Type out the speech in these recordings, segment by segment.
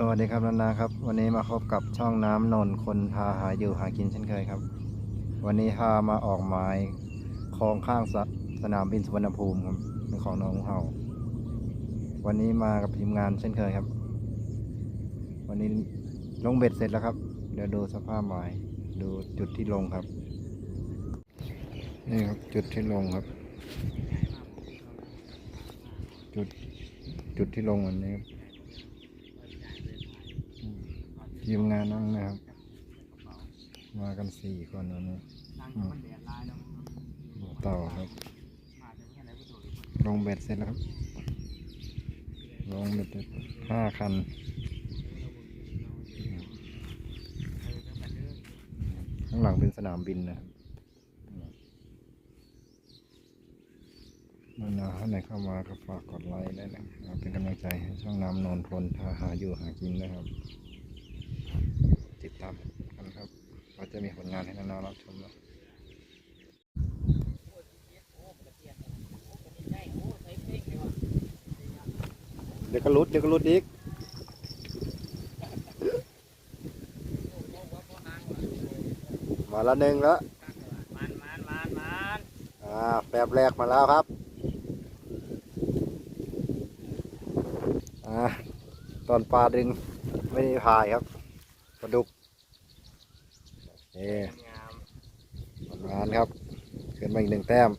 สวัสดีครับนานาครับ วันนี้มาพบกับช่องน้ำนนท์คนพาหาอยู่หากินเช่นเคยครับ วันนี้พามาออกหมายคลองข้างสสนามบินสุวรรณภูมิครับเป็นของน้องเฮาวันนี้มากับทีมงานเช่นเคยครับ วันนี้ลงเบ็ดเสร็จแล้วครับ เดี๋ยวดูสภาพหมายดูจุดที่ลงครับ นี่ครับจุดที่ลงครับ จุดจุดที่ลงวันนี้ครับ ทีมงานนั่งนะครับ มากันสี่คนวันนี้อืมต่อครับ ลงเบ็ดเสร็จแล้วครับ ลงเบ็ดเสร็จห้าคัน ข้างหลังเป็นสนามบินนะครับนานาท่านไหนเข้ามาก็ฝากกดไลค์ได้นะครับเป็นกำลังใจให้ช่องน้ำนนทนทาหาอยู่หากินนะครับ ติดตามกันครับว่าจะมีผลงานให้น้องๆรับชมนะเดี๋ยวก็รุดเดี๋ยวก็รุดอีกมาละหนึ่งแล้วมันมันมันมันอ่าแป๊บแรกมาแล้วครับอ่าตอนปลาดึงไม่ได้พายครับ ปลาดุกเอ๊งามงานครับขึ้นมาอีกหนึ่งแต้ม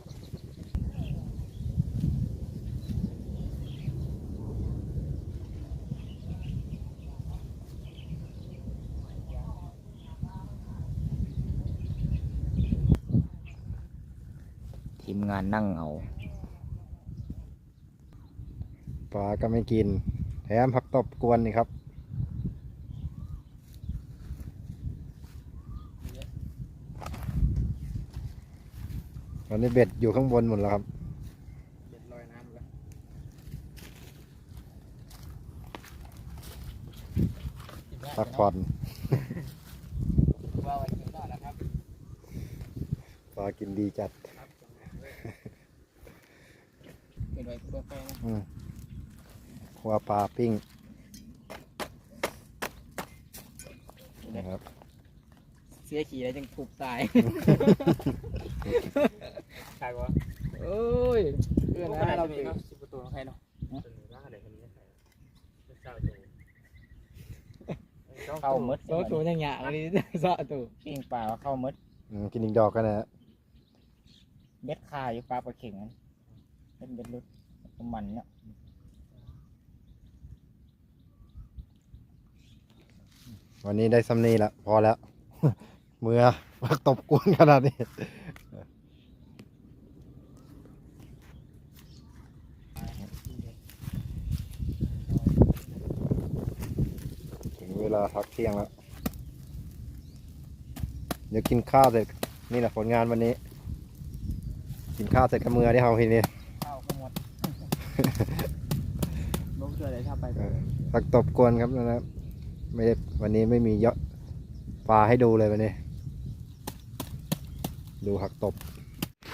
ทีมงานนั่งเอาปลาก็ไม่กิน แถมผักตบกวนนี่ครับ ตอนนี้เบ็ดอยู่ข้างบนหมดแล้วครับเด็ดลอยน้ำแล้ว พักผ่อนว่าไว้กินได้แล้วครับปลากินดีจัดเป็นไว้ตัวไปนะอืมครัวปลาปิ้งนะครับ เสียขี่แล้วจังถูกตาย ใช่ปะโอ้ยเพื่อนนะเราเป็นสิบประตูของใครเนาะเข้ามืดโซ่ตัวยังหยาอันนี้ซอตัวปิ้งปลาเข้ามืดอืมกินอีกดอกกันนะฮะเบ็ดคาอยู่ปลาปลาเข่งมันเป็นเบ็ดลุดมันเนาะวันนี้ได้ซัมนี่ละพอแล้ว เมื่อพักตบกวนขนาดนี้ถึงเวลาพักเที่ยงแล้ว เดี๋ยวกินข้าวเสร็จ นี่แหละผลงานวันนี้ กินข้าวเสร็จก็เมื่อที่เฮาทีนี้เข้าก็หมดลูกเชื่อเลยถ้าไปเออพักตบกวนครับนะครับไม่ได้วันนี้ไม่มีเยอะปลาให้ดูเลยวันนี้ ดูหักตบ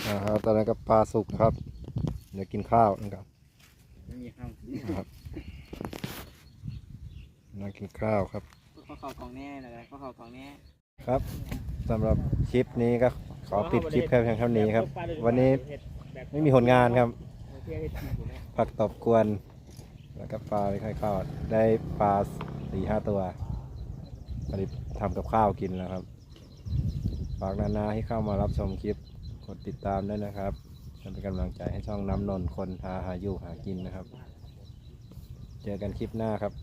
อ่าครับตอนนั้นก็ปลาสุกนะครับ เดี๋ยวกินข้าวนะครับไม่มีข้าวนะครับนั่งกินข้าวครับข้าวเขาของแน่เลยข้าวเขาของแน่ครับสำหรับคลิปนี้ก็ขอปิดคลิปแค่เพียงเท่านี้ครับ วันนี้ไม่มีผลงานครับ ผักตบกวน แล้วก็ปลาไม่ค่อยเข้าได้ปลาสี่ห้าตัวผลิตทำกับข้าวกินแล้วครับ ฝากนานาให้เข้ามารับชมคลิป กดติดตามด้วยนะครับจะเป็นกำลังใจให้ช่องน้ำนนท์คนหาหาอยู่หากินนะครับ เจอกันคลิปหน้าครับ